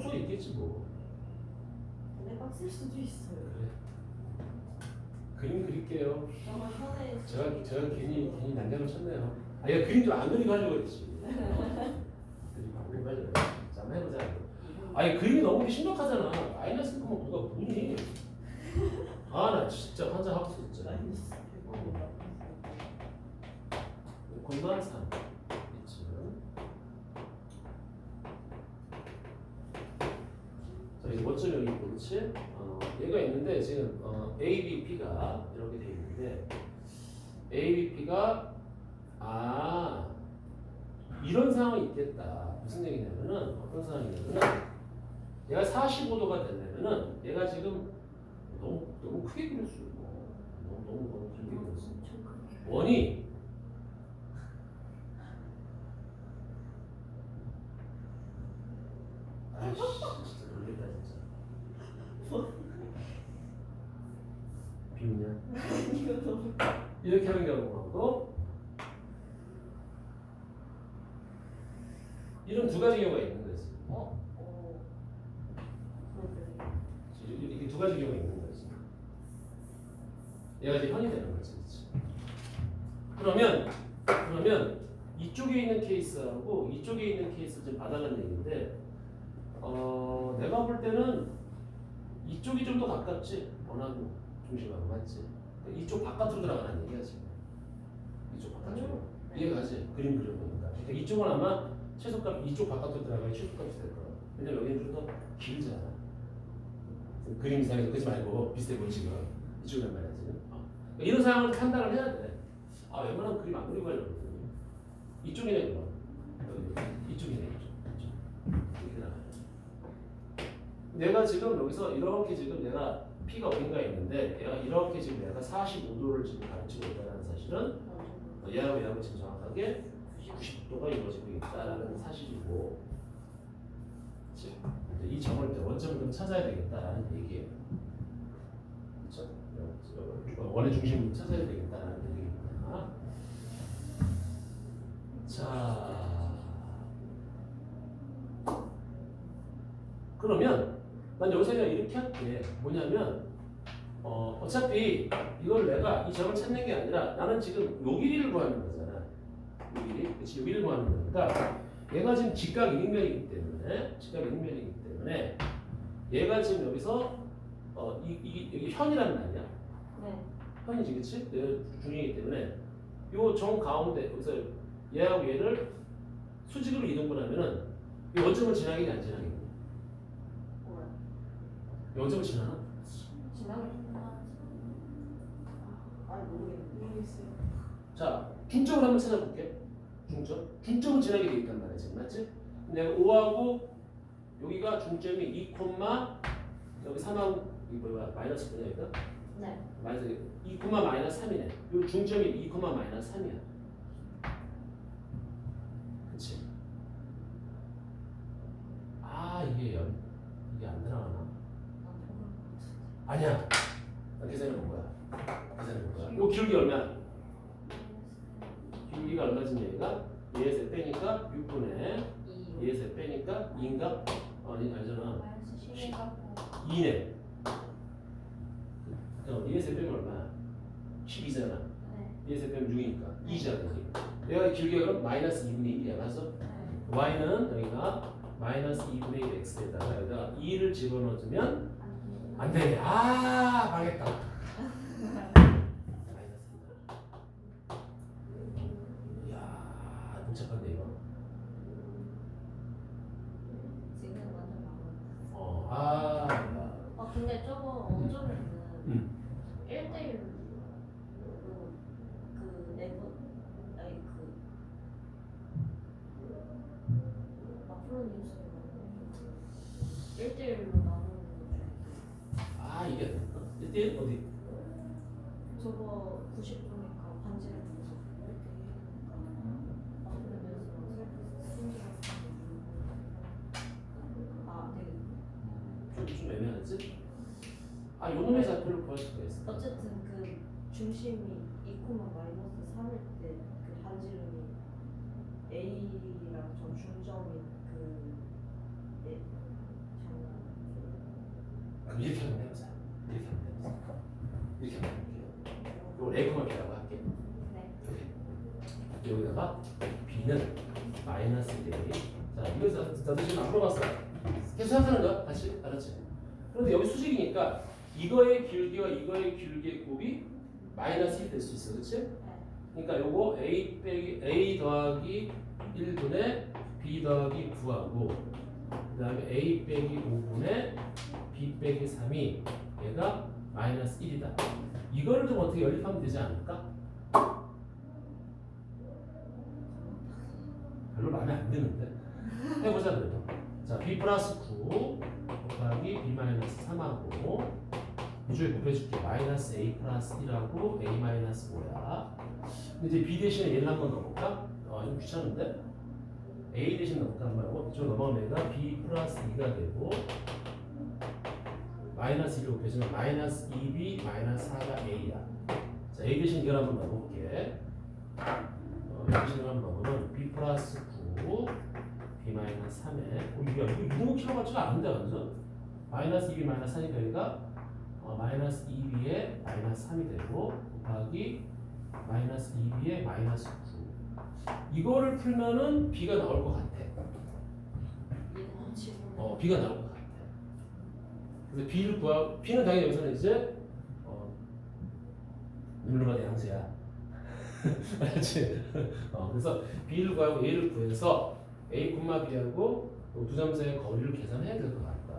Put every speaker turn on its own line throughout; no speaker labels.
수가 있겠지 뭐.
근데 빡셀 수도 있어요.
그래. 그림 그릴게요.
편해.
제가 제가 괜히 괜히 난장을 쳤네요. 아, 얘 그림 좀 안 그리고 하려고 했지. 그림 안 그리고 하려고. 자, 한번 해보자. 아니 그림이 너무 심각하잖아. 마이너스 그면 누가 보니? 아, 나 진짜 환장 하고 있어 진짜.
마이너스
공간 3 있지. 자, 이제 원점 여기 그렇지? 어, 얘가 있는데 지금 어, A, B, P가 이렇게 돼 있는데 A, B, P가 아 이런 상황이 있겠다. 무슨 얘기냐면은 어떤 상황이냐면은 얘가 45도가 된다면은 얘가 지금 너무 너무 크게 그렸어. 너무 너무 너무 크게 그렸어. 원이 아이씨 진짜 놀랬다 진짜
너무
이렇게 하는 경우하고 이런 두 가지 경우가 있는 거지
어? 어.
이렇게 두 가지 경우가 있는 거지 얘가 이제 현이 되는 거지 그치? 그러면 그러면 이쪽에 있는 케이스하고 이쪽에 있는 케이스 좀 봐달라는 얘기인데 어 내가 볼 때는 이쪽이 좀 더 가깝지 원하고 중심하고 맞지? 그러니까 이쪽 바깥으로 들어가는 얘기야 지금. 이쪽 바깥으로. 이해가지? 그림 그려보니까. 그러니까 이쪽은 아마 최소값 이쪽 바깥으로 들어가야 최소값이 될 거야 왜냐면 여기는 좀 더 길잖아. 그림 이상해서 그러지 말고 비슷해 보이 지금. 이쪽이란 말이야 지금. 어. 그러니까 이런 상황을 판단을 해야 돼 아 웬만하면 그림 안 그리고 하려고 그러거든. 이쪽이네 그럼. 이쪽이네 이쪽. 이쪽. 이렇게 나가요 내가 지금 여기서 이렇게 지금 내가 P가 어딘가에 있는데 얘가 이렇게 지금 내가 45도를 지금 가르치고 있다는 사실은 어, 얘하고 얘하고 지금 정확하게 90도가 이루어지고 있다라는 사실이고. 이 점을 원점을 좀 찾아야 되겠다라는 얘기예요. 그렇죠? 원의 중심을 찾아야 되겠다라는 얘기입니다. 자. 그러면 난 여기서 그냥 이렇게 할게. 뭐냐면 어, 어차피 이걸 내가 이 점을 찾는 게 아니라 나는 지금 요 길이를 구하는 거잖아 요 길이 그치 요 길이를 구하는 거니까 얘가 지금 직각 인면이기 때문에 직각 인면이기 때문에 얘가 지금 여기서 어, 이, 이, 여기 현이라는 말이야
네.
현이지 그치? 얘 중이기 때문에 요 정 가운데 여기서 얘하고 얘를 수직으로 이동을 하면은 이 원점을 지나겠냐 안? 이 원점을 지나나?
지나가겠 아. 모르겠어요.
자, 중점을 한번 찾아볼게. 중점. 중점은 지나게 돼 있단 말이야, 지금 맞지? 근데 5하고 여기가 중점이 2, 여기 3하고 이 뭐야 마이너스 뭐냐 이거?
네.
마이너스 2, 마이너스 3이네. 요 중점이 2, 마이너스 3이야. 그치? 아 이게 연 이게 안 들어가나?
아.
아니야. 나 계산해 본 거야. 계산해 본 거야. 요 기울기 얼마야? 기울기가 얼마지 얘가? 얘에서 빼니까 6분의
이.
얘에서 빼니까 2인가? 아니 아니잖아
마이너스 11 갖고.
2네 그럼 얘에서 빼면 얼마야? 12잖아
네.
얘에서 빼면 6이니까 2잖아 얘가 기울기가 그럼 마이너스 2분의 1이야 맞아?
네.
y는 여기가 마이너스 2분의 1 x에다가 여기다 2를 집어넣어주면 안안 돼. 아 망했다. 정준정이
그 네,
그럼
이렇게 한번 해보자. 이렇게 한번 해보자. 이렇게
한번 해볼게요. 이걸 A분의 B라고
할게. 네. 이렇게. 여기다가
B는 마이너스 4. 자, 이거 자세히 안 풀어봤어. 계속 생각하는 거야. 다시. 알았지? 그런데 여기 수직이니까 이거의 길기와 이거의 길기의 곱이 마이너스 1 될 수 있어. 그렇지? 네. 그러니까 요거 A 빼기 A 더하기 1분의 b 더하기 9하고 그 다음에 a 빼기 5분의 b 빼기 3이 얘가 마이너스 1이다. 이거를 좀 어떻게 연립하면 되지 않을까? 별로 마음에 안 드는데? 해보자 그래도. 자 b 플러스 9 곱하기 b 마이너스 3하고 이쪽에 곱해줄게. 마이너스 a 플러스 1하고 a 마이너스 5야. 근데 이제 b 대신에 얘를 한번 넣어볼까? 어 이거 귀찮은데 a 대신 넣을까 말고? 이쪽 넘어가면 b 플러스 2가 되고 마이너스 1로 곱해주면 마이너스 2b 마이너스 4가 a야. 자 a 대신 이걸 한번 넣어볼게. 어, 대신 이걸 한번 넣으면 b 플러스 9 b 마이너스 3에 어, 이거 이거 키로 같지가 않은데 완전 마이너스 2b 마이너스 4니까 얘가 어, 마이너스 2b에 마이너스 3이 되고 곱하기 마이너스 2b에 마이너스 9 이거를 풀면은 b가 나올 것 같아 어 b가 나올 것 같아 그래서 b를 구하 b는 당연히 여기서는 이제 어 룰루가 내 양수야 알았지? 어 그래서 b를 구하고 a를 구해서 a, b하고 두 점 사이의 거리를 계산해야 될 것 같다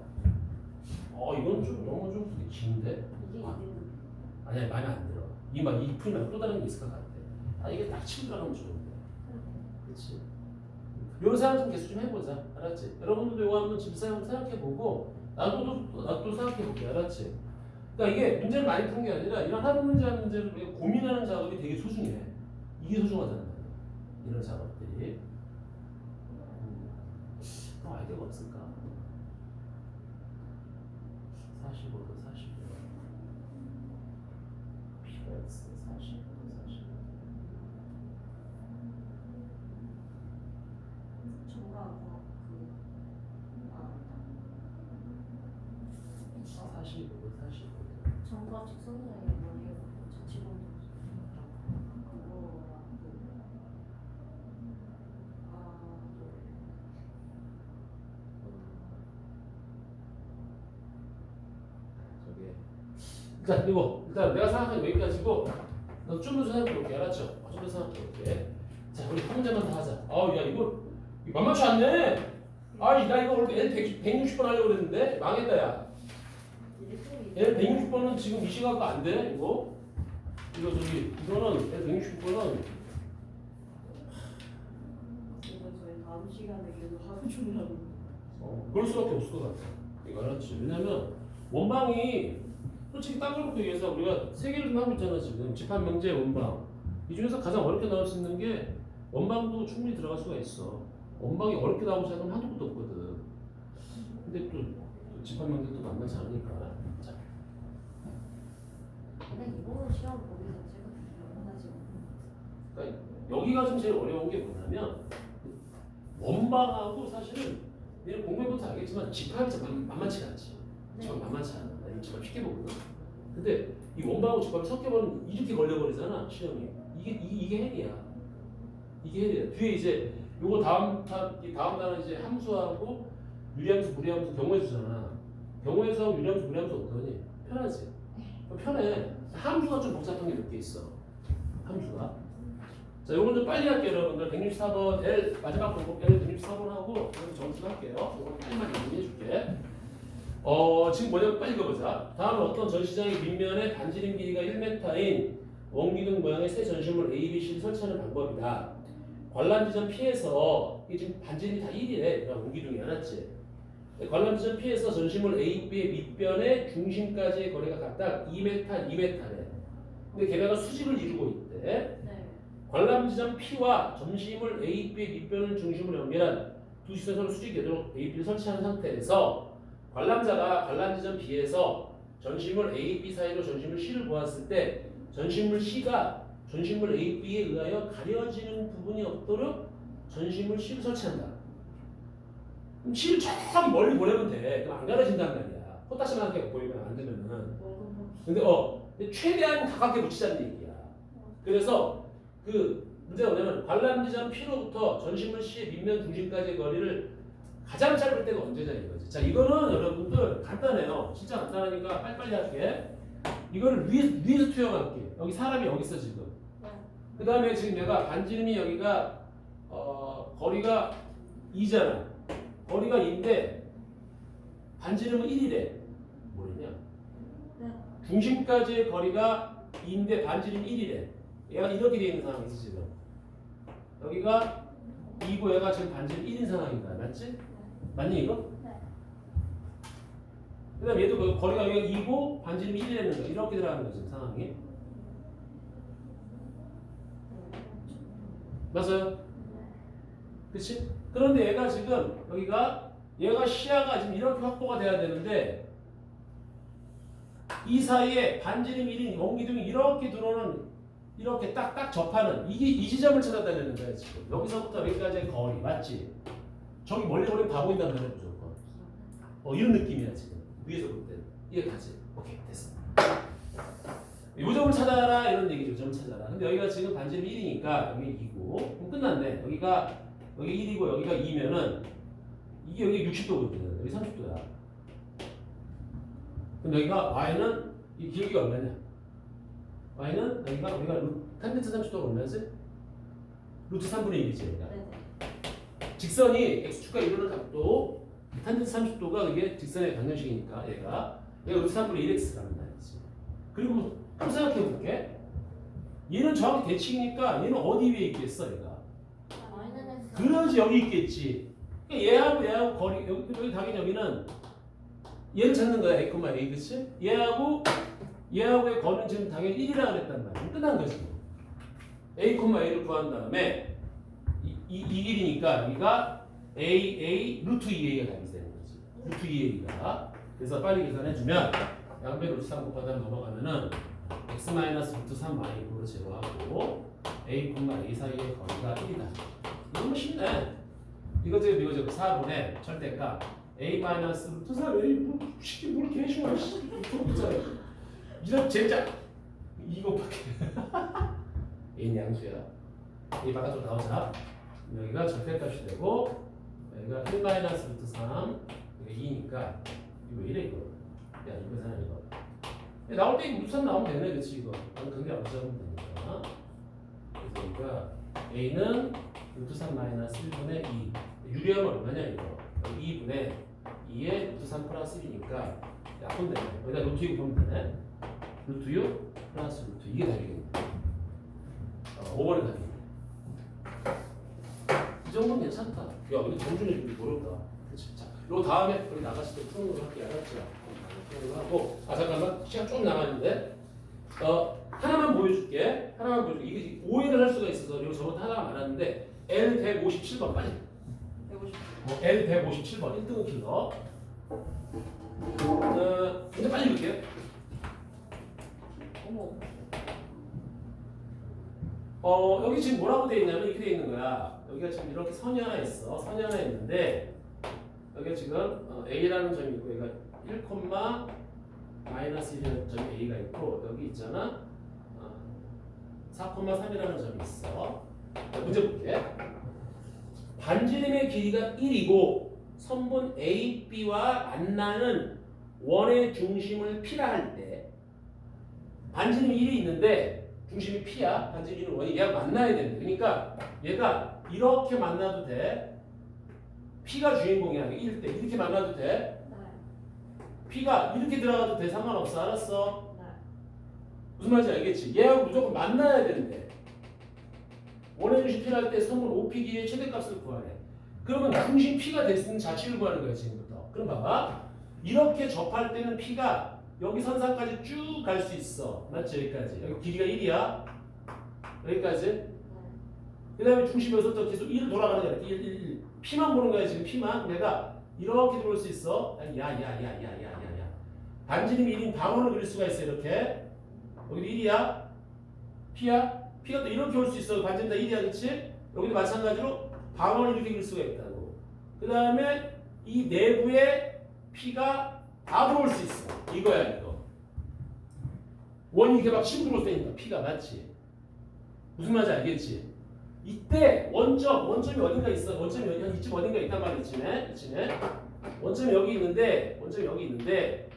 어 이건 좀 너무 좀 긴데
이게
아. 아니야 마음에 안 들어. 이막이 풀면 또 다른 게 있을 것 같아. 아 이게 딱 치고 들어가면 좋은데. 그렇지? 묘사형 좀 개수 좀 해보자. 알았지? 여러분들도 이거 한번 집사형 생각해보고 나도 나도 생각해볼게. 알았지? 그러니까 이게 문제를 많이 푸는 게 아니라 이런 하루 문제 한 문제를 우리가 고민하는 작업이 되게 소중해. 이게 소중하잖아. 이런 작업들이. 음. 그럼 아이디어가 없을까? 45도 45.
필요했어,
45. 45도.
정가 직선상에 뭐예요? 저 직원도 그거
저기. 자, 이거 일단 내가 생각한 여기까지고 너 좀더 생각해 볼게. 알았죠? 어, 좀더 생각해 볼게. 자, 우리 한 문제만 더 하자. 아우, 야, 이거 만만치 않네. 아, 나 이거 원래 L 100, 160번 하려고 그랬는데 망했다, 야. L 160번은 지금 이 시간도 안 돼, 이거. 이거 저기 이거는 L 160번은
이거 저희 다음 시간에 계속 하루 종일 하는
어, 그럴 수밖에 없을 것 같아. 이거 알았지? 왜냐면 원방이 솔직히 딴 걸로 얘기해서 우리가 세 개를 좀 하고 있잖아 지금 집합 명제 원방 이 중에서 가장 어렵게 나올 수 있는 게 원방도 충분히 들어갈 수가 있어. 원방이 어렵게 나오고 시작하면 한도 끝도 없거든. 근데 또, 또 집합 명제 또 만나지 않으니까.
이번 시험 보기 자체가 불편하지
그러니까 여기가 좀 제일 어려운 게 뭐냐면 원방하고 사실은 얘는 공부해보면 알겠지만 집합이 참 만- 만만치가 않지. 집합 만만치 않아. 집합 쉽게 보거든. 근데 이 원방하고 집합이 섞여버리면 이렇게 걸려버리잖아 시험이. 이게 이, 이게 헬이야. 이게 헬이야. 뒤에 이제 요거 다음 단, 이 다음 단은 이제 함수하고 유리함수, 무리함수 경우의 수잖아. 수하고 유리함수, 무리함수 어떠니? 편하지. 편해. 함수가 좀 복잡한 게 몇 개 있어. 함수가. 자, 요건 좀 빨리 할게요, 여러분들. 164번 L 마지막 번복 L 164번 하고 점수 할게요. 요거 빨리만 정리해 줄게. 어, 지금 뭐냐면 빨리 읽어보자. 다음은 어떤 전시장의 밑면에 반지름 길이가 1m인 원기둥 모양의 새 전시물 A, B, C를 설치하는 방법이다. 관람 지점 P에서 이게 지금 반지름이 다 1이래. 그러니까 원기둥이 알았지? 관람 지점 P에서 전시물 A, B의 밑변의 중심까지의 거리가 각각 2m, 2m래. 근데 걔네가 수직을 이루고 있대.
네.
관람 지점 P와 점심을 A, B의 밑변을 중심으로 연결한 두 시선으로 수직되도록 A, B를 설치한 상태에서 관람자가 관람 지점 B에서 전시물 A, B 사이로 전시물 C를 보았을 때 전시물 C가 전시물 A, B에 의하여 가려지는 부분이 없도록 전시물 C를 설치한다. C를 저 멀리 보내면 돼. 그럼 안 가려진단 말이야. 코딱지만 하게 보이면 안 되면은. 근데 어 근데 최대한 가깝게 붙이자는 얘기야. 그래서 그 문제가 뭐냐면 관람지점 P로부터 전신물 C의 밑면 중심까지의 거리를 가장 짧을 때가 언제냐 이거지. 자 이거는 여러분들 간단해요. 진짜 간단하니까 빨리빨리 할게. 이거를 위에서 위에서 투영할게. 여기 사람이 여기 있어 지금.
네.
그 다음에 지금 내가 반지름이 여기가 어, 거리가 2잖아. 거리가 2인데 반지름은 1이래. 뭐랬냐?
네.
중심까지의 거리가 2인데 반지름 1이래. 얘가 이렇게 돼 있는 상황이지 지금. 여기가 2고 얘가 지금 반지름 1인 상황인가 맞지? 맞니 이거?
네.
그다음 얘도 그 거리가 여기가 2고 반지름 1이라는 거 이렇게 들어가는 거지 상황이. 맞아요? 그치? 그런데 얘가 지금 여기가 얘가 시야가 지금 이렇게 확보가 돼야 되는데 이 사이에 반지름 1인 원기둥이 이렇게 들어오는 이렇게 딱딱 접하는 이게 이 지점을 찾아다니는 거야 지금. 여기서부터 여기까지의 거리 맞지? 저기 멀리 보면 다 보인단 말이야 무조건. 어 이런 느낌이야 지금. 위에서 볼 때는. 이해가지? 오케이 됐어. 요 점을 찾아라 이런 얘기죠. 요 점을 찾아라. 근데 여기가 지금 반지름 1이니까 여기 2고. 그럼 끝났네. 여기가 여기 1이고 여기가 2면은 이게 여기 60도거든 여기 30도야. 그럼 여기가 y는 이 길이가 얼마냐? Y는 여기가 우리가 루, 탄젠트 30도가 얼마지? 루트 3분의 1이지 여기가.
네네.
직선이 x축과 이루는 각도 탄젠트 30도가 그게 직선의 방정식이니까 얘가. 얘가 루트 3분의 1x라는 말이지. 그리고 또 생각해 볼게. 얘는 정확히 대칭이니까 얘는 어디 위에 있겠어 얘가 그러지 여기 있겠지. 그러니까 얘하고 얘하고 거리 여기, 여기 당연히 여기는 얘를 찾는 거야 a, a 그치? 얘하고 얘하고의 거리는 지금 당연히 1이라 그랬단 말이야. 끝난 거지 a, a를 구한 다음에 이, 이, 이 길이니까 여기가 a, a, 루트 2a가 답이 되는 거지. 루트 2a가. 그래서 빨리 계산해주면 양배 루트 3 곱하다 넘어가면은 x 마이너스 루트 3y로 제거하고 a, a 사이의 거리가 1이다 너무 쉽네. 이거 지금 이거 지금 4분의 절대값. A 마이너스 3 a 뭐 쉽게 뭘 이렇게 해줘 씨 이거 있잖아 이런 젠장. 이거밖에. A는 양수야. A 바깥으로 나오자 여기가 절대값이 되고 여기가 1 마이너스 루트 3 여기가 2니까 이거 이래 이거? 야 이거 계산해 이거. 야, 나올 때 루트 3 나오면 되네 그치 이거. 나는 그게 안 잡으면 되니까. 그래서 여기가 a는 루트 3 마이너스 1분의 2 유리하면 얼마냐 이거? 2분의 2에 루트 3 플러스 1이니까 약분 되네. 여기다 루트 6 보면 되네. 루트 6 플러스 루트 이게 답이겠네. 어, 5번의 답이네. 이 정도면 괜찮다. 야 이거 정준이 좀 어렵다. 그치? 자 그리고 다음에 우리 나갔을 때 푸는 거 할게 알았죠 푸는 거 하고. 아 잠깐만. 시간 좀 남았는데. 어 하나만 보여줄게. 하나만 보여줄게. 이게 오해를 할 수가 있어서 이거 저번 하나가 많았는데 L 157번 빨리
150.
어, L 157번. 1등은 킬러. 어, 근데 빨리 읽을게요.
어머.
어 여기 지금 뭐라고 돼 있냐면 이렇게 돼 있는 거야. 여기가 지금 이렇게 선이 하나 있어. 선이 하나 있는데 여기가 지금 어, A라는 점이 있고 얘가 1, 마이너스 1이라는 점이 A가 있고 여기 있잖아. 어, 4,3이라는 점이 있어 자, 문제 볼게. 반지름의 길이가 1이고 선분 A, B와 만나는 원의 중심을 P라 할 때 반지름이 1이 있는데 중심이 P야 반지름이 원이 얘가 만나야 되는데 그러니까 얘가 이렇게 만나도 돼. P가 주인공이야. 1때. 이렇게 만나도 돼.
네.
P가 이렇게 들어가도 돼. 상관없어. 알았어?
네.
무슨 말인지 알겠지? 얘하고 무조건 만나야 되는데 원의 중심 P를 할때 선분 OP 기의 최대값을 구하래. 그러면 중심 P가 있는 자체를 구하는 거야 지금부터. 그럼 봐봐. 이렇게 접할 때는 P가 여기 선상까지 쭉 갈 수 있어. 맞지? 여기까지. 여기 길이가 1이야. 여기까지.
네.
그 다음에 중심 여기서부터 계속 1 돌아가는 거야. 1, 1, 1 P만 보는 거야 지금. P만. 내가 이렇게 들어올 수 있어. 야야야야야야야. 반지름 1인 방울을 그릴 수가 있어 이렇게. 여기도 1이야. P야 P가 또 이렇게 올 수 있어 반지름 다 1이야 그치 여기도 마찬가지로 방울을 이렇게 그릴 수가 있다고. 그 다음에 이 내부에 P가 다 들어올 수 있어. 이거야 이거. 원이 이렇게 막 치고 들어올 때 있다. P가 맞지? 무슨 말인지 알겠지? 이때 원점 원점이 어딘가 있어. 원점이 한 이쯤 어딘가 있단 이쯤에 원점이 여기 있는데 원점이 여기 있는데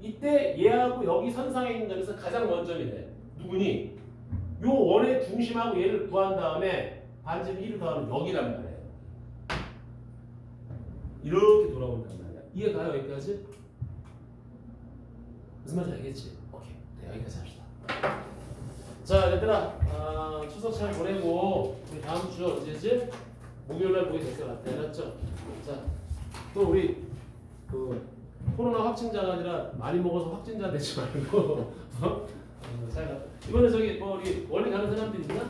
이때 얘하고 여기 선상에 있는 점에서 가장 원점이래 누구니 요 원의 중심하고 얘를 구한 다음에 반지름 1을 더하면 여기란 말이에요 이렇게 돌아온단 말이야 이해가요 여기까지? 무슨 말인지 알겠지? 오케이 네, 여기까지 합시다 자 얘들아 아, 추석 잘 보내고 우리 다음 주 언제지? 목요일 날 보게 될 것 같아 알았죠? 자 또 우리 그 코로나 확진자가 아니라 많이 먹어서 확진자 되지 말고 잘 가. 이번에 저기 뭐 우리 원래 가는 사람들 있나?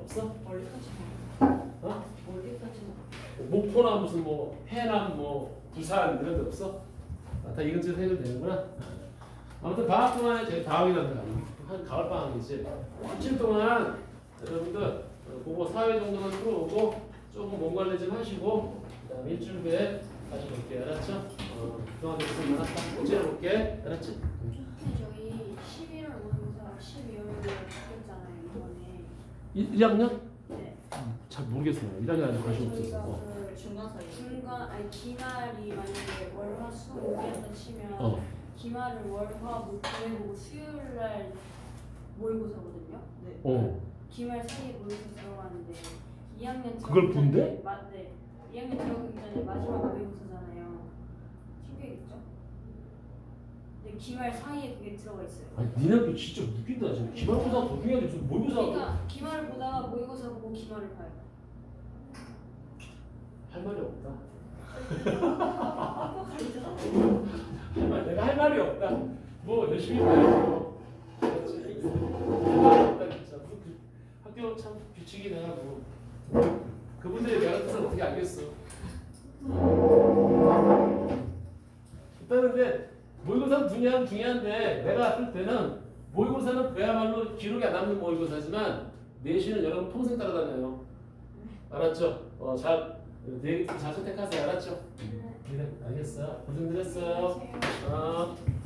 없어?
멀리까지 가.
어?
멀리까지 가.
목포나 무슨 뭐 해남 뭐 부산 이런 데 없어? 아, 다 이 근처에서 해도 되는구나. 아무튼 방학 동안에 저희 방학이란다. 한 가을 방학이지. 일주일 동안 여러분들 어, 그거 사회 정도만 풀어오고 조금 몸 관리 좀 하시고 그다음에 일주일 후에 다시 볼게요. 알았죠? 어, 그동안 고생 많았다. 어제 볼게. 알았지?
근데 저희 11월 모의고사 12월에 바뀌었잖아요 이번에
1, 1학년?
네.
잘 모르겠어요. 1학년 아직 관심
저희가
없어서.
그
중간 사이.
중간 아니 기말이 만약에 월화 수 목이었다 치면
어.
기말을 월화 목 보내보고 수요일 날 모의고사거든요.
네.
어.
기말 사이에 모의고사 들어가는데 2학년
그걸 본대?
전에 마, 네. 2학년 들어가기 전에 마지막 모의고사잖아요. 신기하겠죠? 근데 기말 사이에 그게 들어가 있어요.
아니 니네 학교 진짜 웃긴다 지금. 기말보다 더 중요한데 무슨 모의고사
그러니까 기말을 보다가 모의고사 보고 기말을 봐요.
할 말이 없다. 할 말, 내가 할 말이 없다. 뭐 열심히 해야죠. 그렇지. 할 말이 없다 진짜. 그, 그, 학교 참 규칙이 내가 뭐 그분들의 내가 뜻을 어떻게 알겠어. 일단은 근데 모의고사는 중요한 중요한데 내가 봤을 때는 모의고사는 그야말로 기록에 안 남는 모의고사지만 내신은 여러분 평생 따라다녀요. 알았죠? 어, 잘, 내, 잘 선택하세요. 알았죠? 네, 알겠어. 고생들 했어요.
안녕하세요.
어.